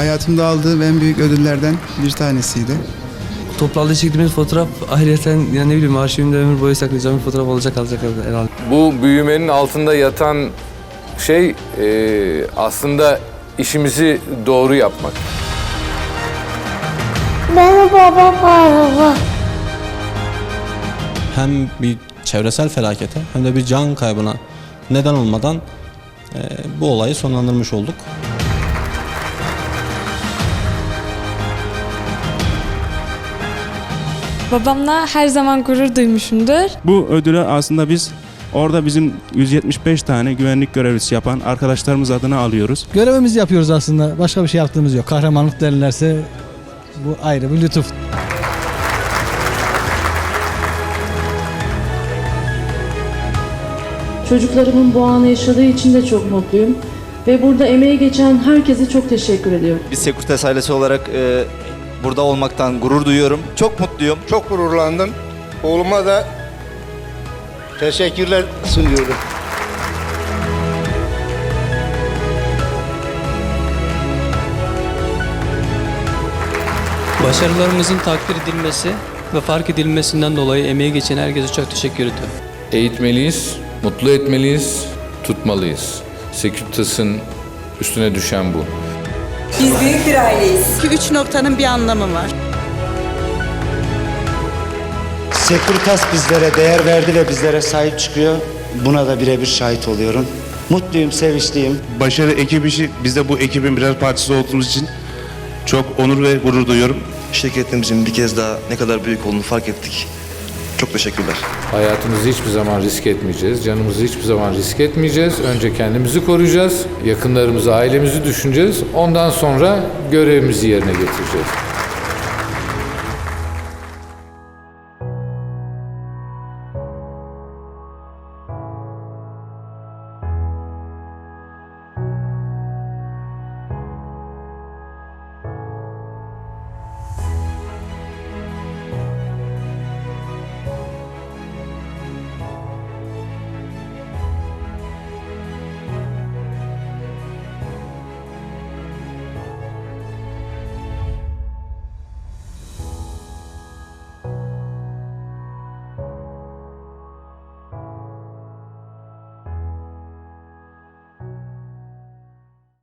Hayatımda aldığım en büyük ödüllerden bir tanesiydi. Toplarda çektiğimiz fotoğraf ayrıyeten yani ne bileyim arşivimde ömür boyu saklayacağım bir fotoğraf olacak kalacak herhalde. Bu büyümenin altında yatan şey e, aslında işimizi doğru yapmak. Merhaba baba. hem bir çevresel felakete hem de bir can kaybına neden olmadan e, bu olayı sonlandırmış olduk. Babamla her zaman gurur duymuşumdur. Bu ödülü aslında biz orada bizim 175 tane güvenlik görevlisi yapan arkadaşlarımız adına alıyoruz. Görevimizi yapıyoruz aslında. Başka bir şey yaptığımız yok. Kahramanlık derlerse bu ayrı bir lütuf. Çocuklarımın bu anı yaşadığı için de çok mutluyum. Ve burada emeği geçen herkese çok teşekkür ediyorum. Biz Sekuritas ailesi olarak e, burada olmaktan gurur duyuyorum. Çok mutluyum. Çok gururlandım. Oğluma da teşekkürler sunuyorum. Başarılarımızın takdir edilmesi ve fark edilmesinden dolayı emeği geçen herkese çok teşekkür ediyorum. Eğitmeliyiz, mutlu etmeliyiz, tutmalıyız. Seküritas'ın üstüne düşen bu. Biz büyük bir aileyiz. Üç noktanın bir anlamı var. Sekuritas bizlere değer verdi ve bizlere sahip çıkıyor. Buna da birebir şahit oluyorum. Mutluyum, sevinçliyim. Başarı ekibi işi, biz de bu ekibin birer parçası olduğumuz için çok onur ve gurur duyuyorum. Şirketimizin bir kez daha ne kadar büyük olduğunu fark ettik. Çok teşekkürler. Hayatımızı hiçbir zaman risk etmeyeceğiz. Canımızı hiçbir zaman risk etmeyeceğiz. Önce kendimizi koruyacağız. Yakınlarımızı, ailemizi düşüneceğiz. Ondan sonra görevimizi yerine getireceğiz.